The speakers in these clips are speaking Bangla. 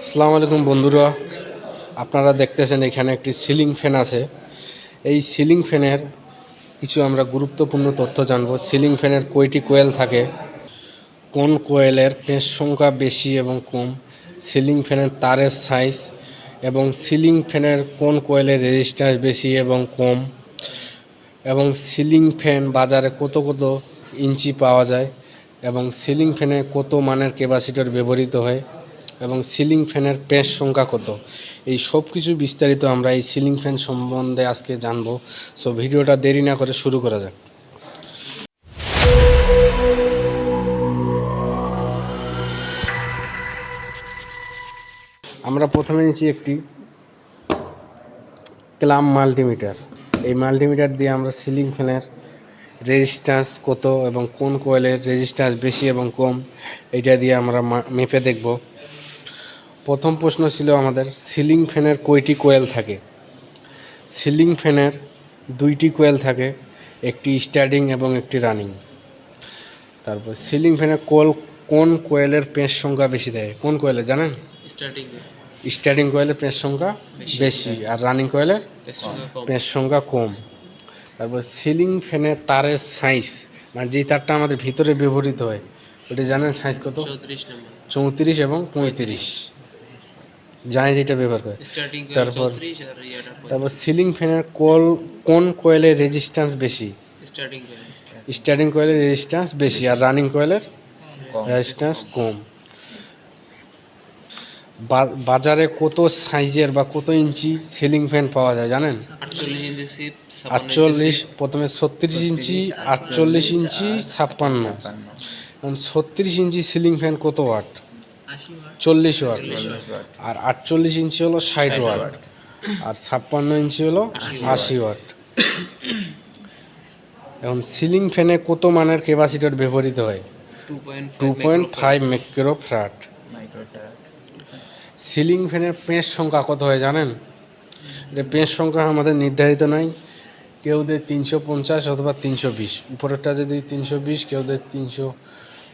আসসালামু আলাইকুম বন্ধুরা। আপনারা দেখতেছেন এখানে একটি সিলিং ফ্যান আছে। এই সিলিং ফ্যানের কিছু আমরা গুরুত্বপূর্ণ তথ্য জানব। সিলিং ফ্যানের কয়টি কোয়েল থাকে? কোন কোয়েলের পেঁচ সংখ্যা বেশি এবং কম? সিলিং ফ্যানের তারের সাইজ এবং সিলিং ফ্যানের কোন কোয়েলের রেজিস্ট্যান্স বেশি এবং কম? এবং সিলিং ফ্যান বাজারে কত কত ইঞ্চি পাওয়া যায়? এবং সিলিং ফ্যানে কত মানের ক্যাপাসিটর ব্যবহৃত হয়? এবং সিলিং ফ্যানের পেঁচ সংখ্যা কত? এই সব কিছু বিস্তারিত আমরা এই সিলিং ফ্যান সম্বন্ধে আজকে জানব। সো ভিডিওটা দেরি না করে শুরু করা যাক। আমরা প্রথমে নিচ্ছি একটি ক্লাম মাল্টিমিটার। এই মাল্টিমিটার দিয়ে আমরা সিলিং ফ্যানের রেজিস্ট্যান্স কত এবং কোন কোয়েলের রেজিস্ট্যান্স বেশি এবং কম এটা দিয়ে আমরা মেপে দেখব। প্রথম প্রশ্ন ছিল আমাদের সিলিং ফ্যানের কয়টি কোয়েল থাকে? সিলিং ফ্যানের দুইটি কোয়েল থাকে একটি স্টার্টিং এবং একটি রানিং। তারপর সিলিং ফ্যানের কোল কোন কোয়েলের পেঁচ সংখ্যা বেশি দেয়? কোন কোয়েলের জানেন? স্টার্টিং। স্টার্টিং কোয়েলের পেঁচ সংখ্যা বেশি আর রানিং কোয়েলের পেঁচ সংখ্যা কম। তারপর সিলিং ফ্যানের তারের সাইজ মানে যেই তারটা আমাদের ভিতরে ব্যবহৃত হয় ওটা জানেন সাইজ কত? চৌত্রিশ এবং পঁয়ত্রিশ। জানে যেটা ব্যবহার করে। তারপর- তারপর সিলিং ফ্যানের কোল কোন কোয়েলের রেজিস্ট্যান্স বেশি? স্টার্টিং কোয়েলের রেজিস্ট্যান্স বেশি আর রানিং কোয়েলের রেজিস্ট্যান্স কম। বাজারে কত সাইজের বা কত ইঞ্চি সিলিং ফ্যান পাওয়া যায় জানেন? আটচল্লিশ প্রথমে ছত্রিশ ইঞ্চি আটচল্লিশ ইঞ্চি ছাপ্পান্ন। ছত্রিশ ইঞ্চি সিলিং ফ্যান কত ওয়াট চল্লিশ ওয়াট। আর আটচল্লিশ ইঞ্চি হলো ষাট ওয়াট। আর ছাপ্পান্ন ইঞ্চি হলো আশি ওয়াট। এখন সিলিং ফ্যানে কত মানের ক্যাপাসিটর ব্যবহৃত হয়? Two point five micro farad ceiling ফ্যানের পেঁচ সংখ্যা কত হয় জানেন? যে পেঁচ সংখ্যা আমাদের নির্ধারিত নাই। কেউ দেয় তিনশো পঞ্চাশ অথবা তিনশো বিশ। উপরেরটা যদি তিনশো বিশ কেউ দেয় তিনশো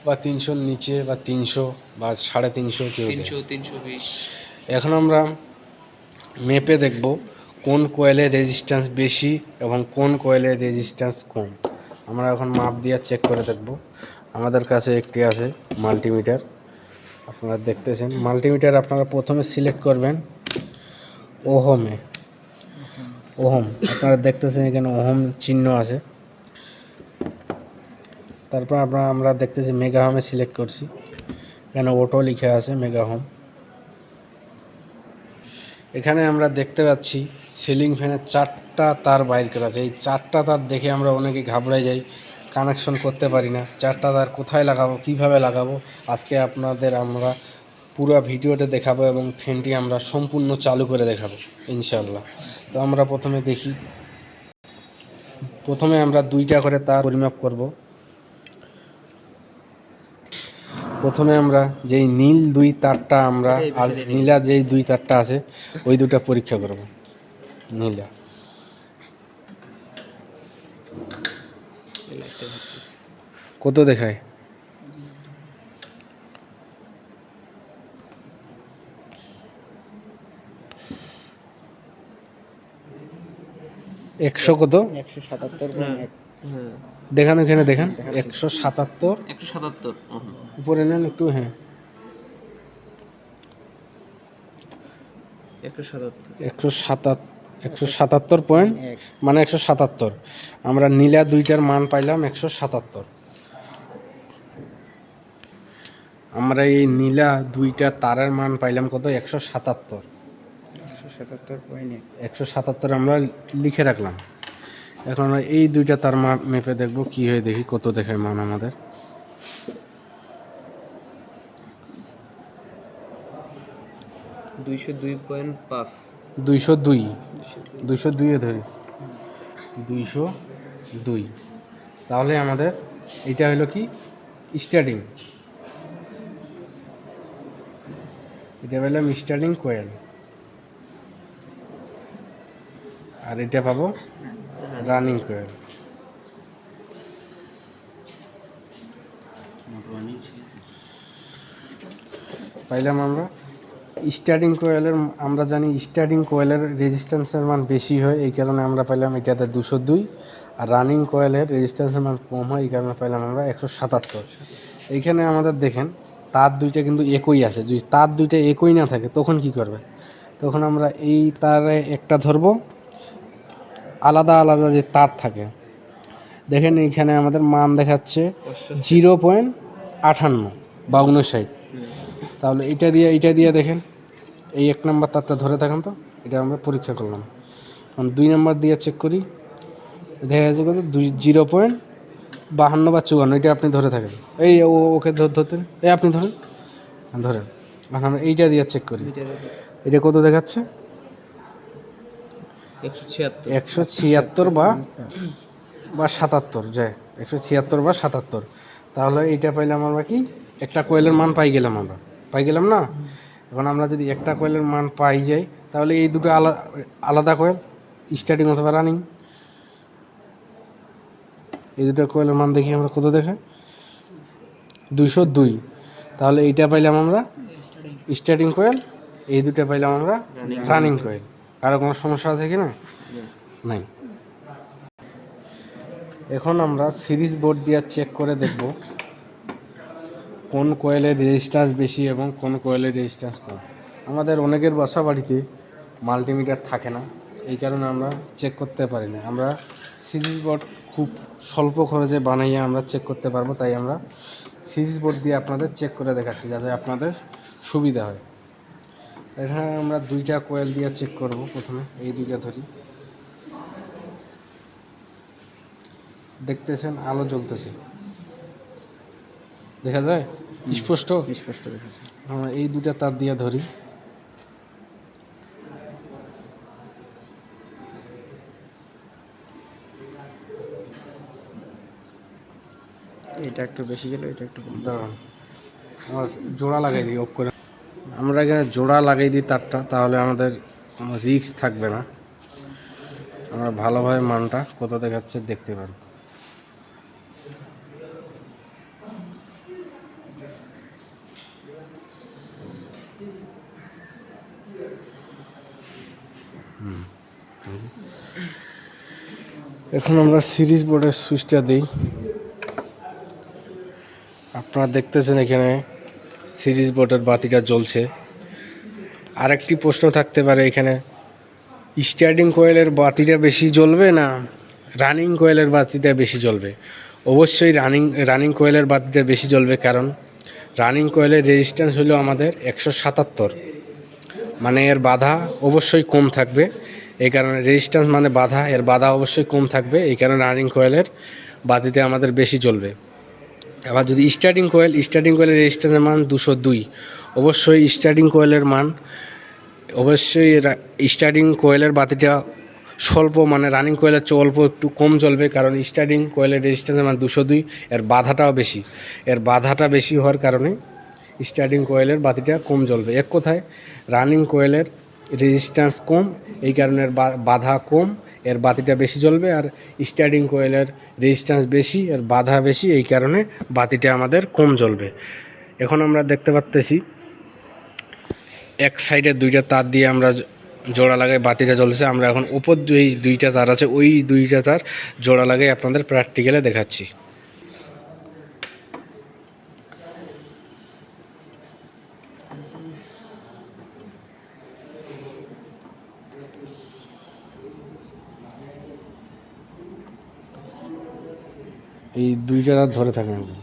বা তিনশোর নিচে বা তিনশো বা সাড়ে তিনশো কেউ তিনশো তিনশো বিশ। এখন আমরা মেপে দেখব কোন কোয়েলের রেজিস্ট্যান্স বেশি এবং কোন কোয়েলের রেজিস্ট্যান্স কম। আমরা এখন মাপ দিয়ে চেক করে দেখব। আমাদের কাছে একটি আছে মাল্টিমিটার আপনারা দেখতেছেন। মাল্টিমিটার আপনারা প্রথমে সিলেক্ট করবেন ওহমে। ওহম। আপনারা দেখতেছেন এখানে ওহম চিহ্ন আছে। তারপর আমরা আমরা দেখতেছি মেগা হোমে সিলেক্ট করছি। এখানে অটো লিখে আছে মেগা হোম এখানে আমরা দেখতে পাচ্ছি সিলিং ফ্যানের চারটা তার বাইর করা আছে। এই চারটা তার দেখে আমরা অনেকে ঘাবড়ে যাই কানেকশন করতে পারি না। চারটা তার কোথায় লাগাবো, কীভাবে লাগাবো? আজকে আপনাদের আমরা পুরো ভিডিওটা দেখাবো এবং ফ্যানটি আমরা সম্পূর্ণ চালু করে দেখাবো ইনশাল্লাহ তো আমরা প্রথমে দেখি। প্রথমে আমরা দুইটা করে তার পরিমাপ করব। প্রথমে আমরা যেই নীল দুই তারটা আমরা আর নীলা। যেই দুই তারটা আছে ওই দুটা পরীক্ষা করব। নীলা। কত দেখায়? একশো কত? একশো সাতাত্তর দেখান এখানে দেখান। একশো সাতাত্তর। একশো সাতাত্তর উপরে নেন একটু হ্যাঁ। একশো সাতাত্তর। একশো সাতাত একশো সাতাত্তর পয়েন্ট মানে একশো সাতাত্তর। আমরা নীলা দুইটার মান পাইলাম একশো সাতাত্তর। আমরা এই নীলা দুইটা তারের মান পাইলাম কত? একশো সাতাত্তর। একশো সাতাত্তর পয়েন্ট একশো সাতাত্তর আমরা লিখে রাখলাম। এখন আমরা এই দুইটা তার মান মেপে দেখব কি হয়ে দেখি কত দেখায় মান আমাদের। দুইশো দুই পয়েন্ট পাঁচ। দুইশো দুই। দুইশো দুইয়ে ধরি। দুইশো দুই। তাহলে আমাদের এটা হলো কি? স্টার্টিং। এটা পেলাম স্টার্টিং কোয়েল। আর এটা পাবো রানিং কোয়েল পাইলাম আমরা। স্টার্টিং কোয়েলের আমরা জানি স্টার্টিং কোয়েলের রেজিস্ট্যান্সের মান বেশি হয়, এই কারণে আমরা পেলাম এটাতে দুশো দুই। আর রানিং কোয়েলের রেজিস্ট্যান্সের মান কম হয়, এই কারণে পেলাম আমরা একশো সাতাত্তর। এইখানে আমাদের দেখেন, তার দুইটা কিন্তু একই আছে। যদি তার দুইটা একই না থাকে, তখন কি করবে? তখন আমরা এই তারে একটা ধরবো। আলাদা আলাদা যে তার থাকে। দেখেন এইখানে আমাদের মান দেখাচ্ছে জিরো পয়েন্ট আটান্ন বা উনষাট তাহলে এটা দিয়ে এটা দিয়ে দেখেন এই এক নম্বর তারটা ধরে থাকেন তো এটা আমরা পরীক্ষা করলাম। এখন দুই নম্বর দিয়ে চেক করি দেখা যাচ্ছে কত? দুই জিরো পয়েন্ট বাহান্ন বা চুয়ান্ন এটা আপনি ধরে থাকেন। এই ও ওকে ধর ধরতেন এই আপনি ধরেন। ধরেন এখন আমরা এইটা দিয়ে চেক করি। এটা কত দেখাচ্ছে? একশো ছিয়াত্তর। বা বা সাতাত্তর যায় একশো ছিয়াত্তর বা সাতাত্তর। তাহলে এইটা পাইলাম আমরা কি? একটা কোয়েলের মান পাই গেলাম আমরা। পাই গেলাম না? এখন আমরা যদি একটা কোয়েলের মান পাই যাই তাহলে এই দুটো আলাদা আলাদা কোয়েল স্টার্টিং অথবা রানিং এই দুটো কোয়েলের মান দেখি আমরা কত দেখে? দুইশো দুই। তাহলে এইটা পাইলাম আমরা স্টার্টিং কোয়েল এই দুটো পাইলাম আমরা রানিং কোয়েল। কারও কোনো সমস্যা আছে কি না? নাই। এখন আমরা সিরিজ বোর্ড দিয়ে চেক করে দেখব কোন কোয়েলের রেজিস্ট্যান্স বেশি এবং কোন কোয়েলের রেজিস্ট্যান্স কম। আমাদের অনেকের বাসা বাড়িতে মাল্টিমিটার থাকে না এই কারণে আমরা চেক করতে পারি না। আমরা সিরিজ বোর্ড খুব স্বল্প খরচে বানাইয়ে আমরা চেক করতে পারব তাই আমরা সিরিজ বোর্ড দিয়ে আপনাদের চেক করে দেখাচ্ছি যাতে আপনাদের সুবিধা হয়। এখানে আমরা দুইটা কোয়েল দিয়ে চেক করব প্রথমে এই দুইটা ধরি। দেখতেছেন আলো জ্বলতেছে। দেখা যায়? স্পষ্ট? স্পষ্ট দেখা যায়। আমরা এই দুইটা তার দিয়ে ধরি। এটা একটু বেশি গেল এটা একটু দাঁড়ান। আমরা জোড়া লাগাই দিই অফ করে। আমরা এখানে জোড়া লাগাই দিই তারটা, তাহলে আমাদের রিস্ক থাকবে না। আমরা ভালোভাবে মানটা কোথা দেখাচ্ছে দেখতে পারব। এখন আমরা সিরিজ বোর্ডের সুইচটা দিই। আপনারা দেখতেছেন এখানে সিরিজ বোর্ডের বাতিটা জ্বলছে। আরেকটি প্রশ্ন থাকতে পারে এখানে। স্টার্টিং কোয়েলের বাতিটা বেশি জ্বলবে না রানিং কোয়েলের বাতিটা বেশি জ্বলবে? অবশ্যই রানিং রানিং কোয়েলের বাতিটা বেশি জ্বলবে কারণ রানিং কোয়েলের রেজিস্ট্যান্স হলো আমাদের একশো সাতাত্তর। মানে এর বাধা অবশ্যই কম থাকবে। এই কারণে রেজিস্ট্যান্স মানে বাধা, এর বাধা অবশ্যই কম থাকবে। এই কারণে রানিং কোয়েলের বাতিতে আমাদের বেশি জ্বলবে। আবার যদি স্টার্টিং কোয়েল স্টার্টিং কোয়েলের রেজিস্ট্যান্সের মান দুশো দুই। অবশ্যই স্টার্টিং কোয়েলের মান, অবশ্যই স্টার্টিং কোয়েলের বাতিটা স্বল্প মানে রানিং কোয়েলের চেয়ে অল্প, একটু কম চলবে, কারণ স্টার্টিং কোয়েলের রেজিস্ট্যান্সের মান দুশো দুই, এর বাধাটাও বেশি। এর বাধাটা বেশি হওয়ার কারণে স্টার্টিং কোয়েলের বাতিটা কম জ্বলবে এক কথায় রানিং কোয়েলের রেজিস্ট্যান্স কম, এই কারণে বাধা কম। এর বাতিটা বেশি জ্বলবে আর স্টার্টিং কোয়েলের রেজিস্ট্যান্স বেশি আর বাধা বেশি, এই কারণে বাতিটা আমাদের কম জ্বলবে। এখন আমরা দেখতে পাচ্তেছি এক সাইডে দুইটা তার দিয়ে আমরা জোড়া লাগাই, বাতিটা জ্বলছে আমরা এখন উপর যে দুইটা তার আছে, ওই দুইটা তার জোড়া লাগাই আপনাদের প্র্যাকটিক্যালে দেখাচ্ছি। এই দুইটা তার ধরে থাকেন একদম।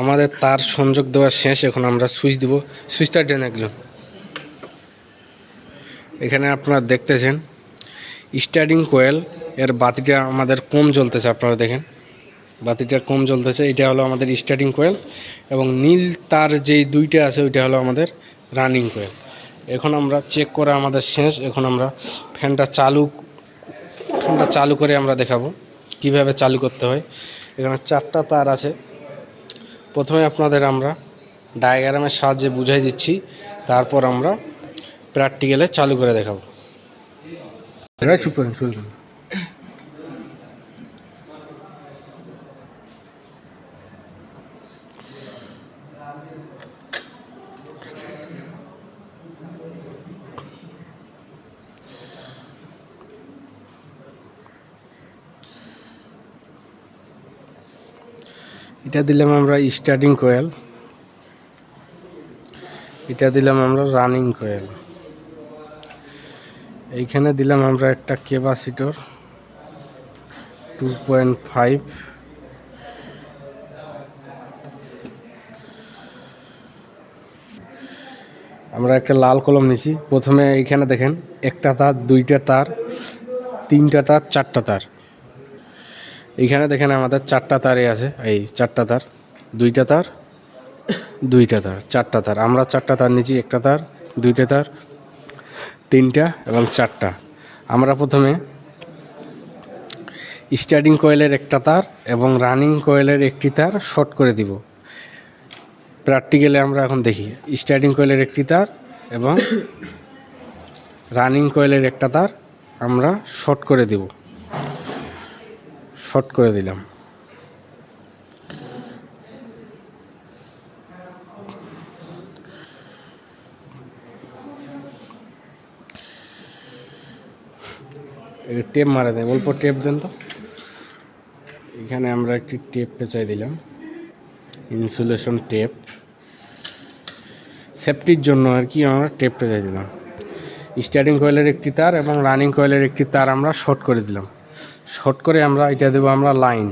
আমাদের তার সংযোগ দেওয়া শেষ, এখন আমরা সুইচ দিব। সুইচটা দেন একজন। এখানে আপনারা দেখতেছেন, স্টার্টিং কোয়েল, এর বাতিটা আমাদের কম জ্বলতেছে, আপনারা দেখেন। বাতিটা কম জ্বলতেছে, এটা হলো আমাদের স্টার্টিং কোয়েল, এবং নীল তার যেই দুইটা আছে, ওইটা হলো আমাদের রানিং কোয়েল। এখন আমরা চেক করা আমাদের শেষ, এখন আমরা ফ্যানটা চালু ফ্যানটা চালু করে আমরা দেখাবো, কীভাবে চালু করতে হয়। এখানে চারটা তার আছে। প্রথমে আপনাদের আমরা ডায়াগ্রামের সাহায্যে বুঝাই দিচ্ছি, তারপর আমরা প্র্যাকটিক্যালে চালু করে দেখাবো। চুপ করেন শুরু করুন এটা দিলাম আমরা স্টার্টিং কোয়েল এটা দিলাম আমরা রানিং কোয়েল এইখানে দিলাম আমরা একটা ক্যাপাসিটর টু পয়েন্ট ফাইভ আমরা একটা লাল কলম নিছি। প্রথমে এইখানে দেখেন, একটা তার, দুইটা তার, তিনটা তার, চারটা তার। এইখানে দেখেন আমাদের চারটা তারে আছে, এই চারটা তার, দুইটা তার দুইটা তার, চারটা তার। আমরা চারটা তার নিচ্ছি একটা তার, দুইটা তার, তিনটা এবং চারটা। আমরা প্রথমে স্টার্টিং কয়েলের একটা তার এবং রানিং কয়েলের একটি তার শর্ট করে দিব। প্র্যাকটিক্যালে আমরা এখন দেখি স্টার্টিং কয়েলের একটি তার এবং রানিং কয়েলের একটা তার আমরা শর্ট করে দিব। শর্ট করে দিলাম। টেপ মারা দেয়, অল্প টেপ দেন তো। এখানে আমরা একটি টেপ পেঁচাই দিলাম, ইনসুলেশন টেপ। সেফটির জন্য আর কি আমরা টেপ পেঁচাই দিলাম। স্টার্টিং কয়েলের একটি তার এবং রানিং কয়েলের একটি তার আমরা শর্ট করে দিলাম। শর্ট করে আমরা এটা দেবো আমরা লাইন।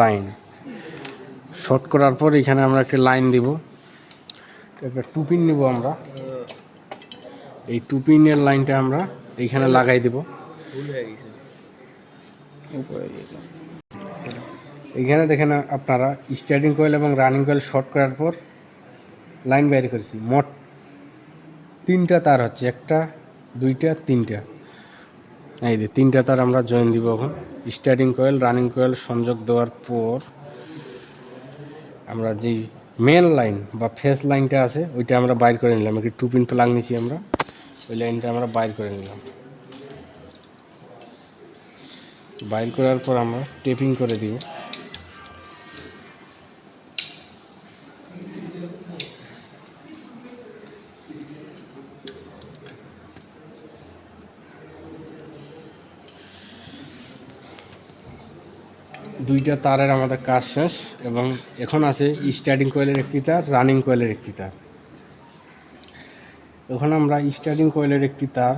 লাইন। শর্ট করার পর এখানে আমরা একটা লাইন দিব। একটা টুপিন নিব আমরা। এই টুপিনের লাইনটা আমরা এইখানে লাগাই দেব। এইখানে দেখেন আপনারা স্টার্টিং কয়েল এবং রানিং কয়েল শর্ট করার পর লাইন বাইরে করেছি। মোট তিনটা তার হচ্ছে, একটা, দুইটা, তিনটা। এই যে তিনটা তার আমরা জয়েন দিব এখন। স্টার্টিং কয়েল রানিং কয়েল সংযোগ দেওয়ার পর আমরা যেই মেন লাইন বা ফেস লাইনটা আছে, ওইটা আমরা বাইর করে নিলাম। একটি টু পিন প্লাগ নিছি আমরা। ওই লাইনটা আমরা বাইর করে নিলাম। বাইর করার পর আমরা টেপিং করে দিব। দুইটা তারের আমাদের কাজ শেষ এবং এখন আছে স্টার্টিং কয়েলের একটি তার রানিং কয়েলের একটি তার। এখন আমরা স্টার্টিং কয়েলের একটি তার,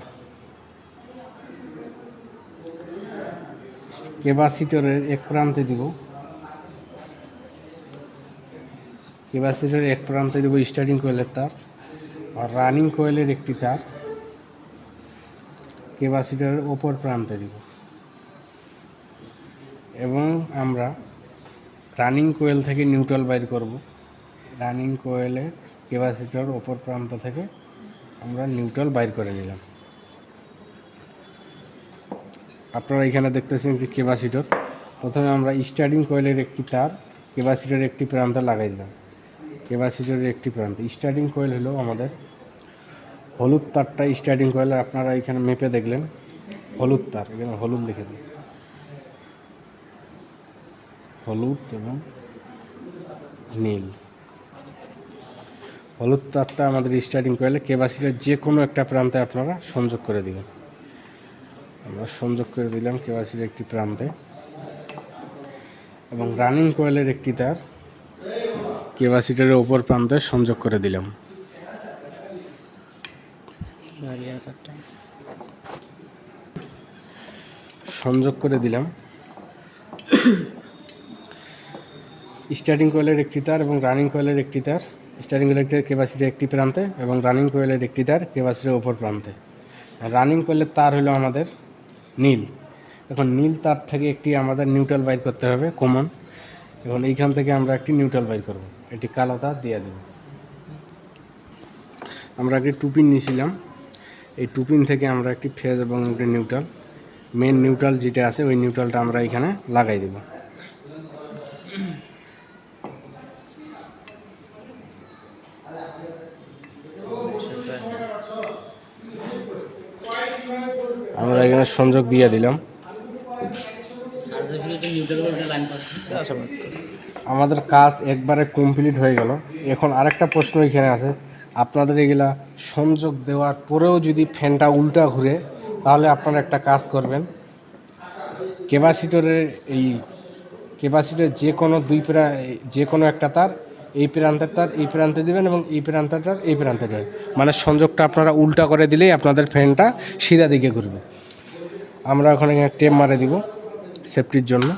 ক্যাপাসিটরের এক প্রান্তে দিব। ক্যাপাসিটরের এক প্রান্তে দিব স্টার্টিং কয়েলের তার আর রানিং কয়েলের একটি তার, ক্যাপাসিটরের ওপর প্রান্তে দিব। এবং আমরা রানিং কোয়েল থেকে নিউট্রাল বাইর করব। রানিং কোয়েলের ক্যাপাসিটর ওপর প্রান্ত থেকে আমরা নিউট্রাল বাইর করে নিলাম। আপনারা এখানে দেখতেছেন যে ক্যাপাসিটর। প্রথমে আমরা স্টার্টিং কোয়েলের একটি তার, ক্যাপাসিটরের একটি প্রান্তে লাগাই দিলাম। ক্যাপাসিটরের একটি প্রান্ত। স্টার্টিং কোয়েল হলো আমাদের হলুদ তারটা। স্টার্টিং কোয়েল আপনারা এখানে মেপে দেখলেন। হলুদ তার, এখানে হলুদ লিখে দিন। হলুদ এবং নীল। হলুদ তারটা আমাদের স্টার্টিং কয়েলে কেবাসিটার যে কোনো একটা প্রান্তে আপনারা সংযোগ করে দিবেন। আমরা সংযোগ করে দিলাম কেবাসির একটি প্রান্তে। এবং রানিং কয়েলের একটি তার কেবাসিটারের ওপর প্রান্তে সংযোগ করে দিলাম। সংযোগ করে দিলাম। স্টার্টিং কয়েলের একটি তার এবং রানিং কয়েলের একটি তার। স্টার্টিং কয়েলের কেবাসিটির একটি প্রান্তে এবং রানিং কয়েলের একটি তার কেবাসিটির ওপর প্রান্তে। রানিং কয়েলের তার হলো আমাদের নীল। এখন নীল তার থেকে একটি আমাদের নিউট্রাল বাইর করতে হবে কমন এখন এইখান থেকে আমরা একটি নিউট্রাল বাইর করব। এটি কালো তার দিয়ে দেব। আমরা একটি টুপিন নিয়েছিলাম। এই টুপিন থেকে আমরা একটি ফেজ এবং একটি নিউট্রাল মেন নিউট্রাল যেটা আছে, ওই নিউট্রালটা আমরা এখানে লাগাই দেব। আমরা এখানে সংযোগ দিয়ে দিলাম। আচ্ছা আমাদের কাজ একবারে কমপ্লিট হয়ে গেল। এখন আরেকটা প্রশ্ন এখানে আছে। আপনাদের এগুলা সংযোগ দেওয়ার পরেও যদি ফ্যানটা উল্টা ঘুরে তাহলে আপনারা একটা কাজ করবেন। ক্যাপাসিটরে এই ক্যাপাসিটরের যে কোনো দুই প্রা যে কোনো একটা তার এই প্রান্তের তার এই প্রান্তে দেবেন এবং এই প্রান্তের তার এই প্রান্তে দেবেন। মানে সংযোগটা আপনারা উল্টা করে দিলেই আপনাদের ফ্যানটা সিধা দিকে ঘুরবে। আমরা ওখানে টেপ মারে দিব সেফটির জন্য।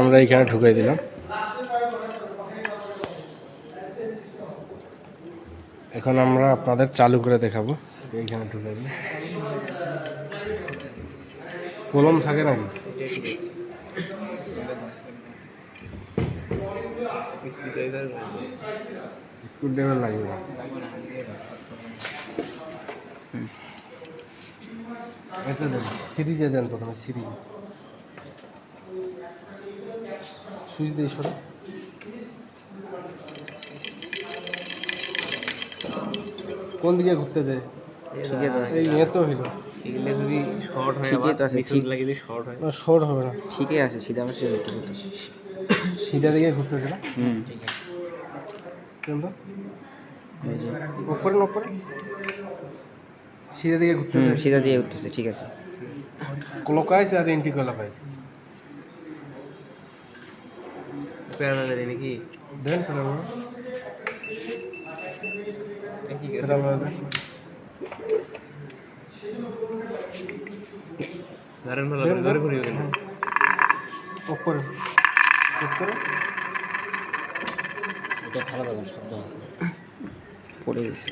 আমরা এখানে ঢুকিয়ে দিলাম। এখন আমরা আপনাদের চালু করে দেখাবো। এইখানে ঢুকিয়ে দিই কলম থাকে নাকি ড্রাইভার লাগবে। না এতে দেন সিরিজে দেন প্রথমে সিরিজে। সুইচ দিয়ে সরো। কোন দিকে ঘুরতে যায়? এই তো হইল। এগুলো যদি শর্ট হয় আবার ঠিক। লাগে যদি শর্ট হয়। না শোর হবে না। ঠিকই আছে সিধা মাসে হইতে হইতে সিধা দিকে ঘুরতেছিল হুম। কিন্তু এই যে। উপরে না সিধা দিকে ঘুরতে সিধা দিয়ে উঠতেছে ঠিক আছে। ক্লকাইজ আর এন্টি ক্লকাইজ প্যারালালে দেয় নাকি? দেন। পড়ে গেছে।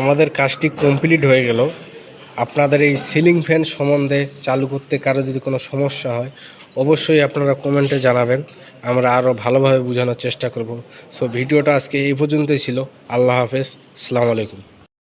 আমাদের কাজটি কমপ্লিট হয়ে গেল। আপনাদের এই সিলিং ফ্যান সম্বন্ধে চালু করতে কারও যদি কোনো সমস্যা হয় অবশ্যই আপনারা কমেন্টে জানাবেন। আমরা আরও ভালোভাবে বোঝানোর চেষ্টা করব। সো ভিডিওটা আজকে এই পর্যন্তই ছিল। আল্লাহ হাফেজ। আসসালামু আলাইকুম।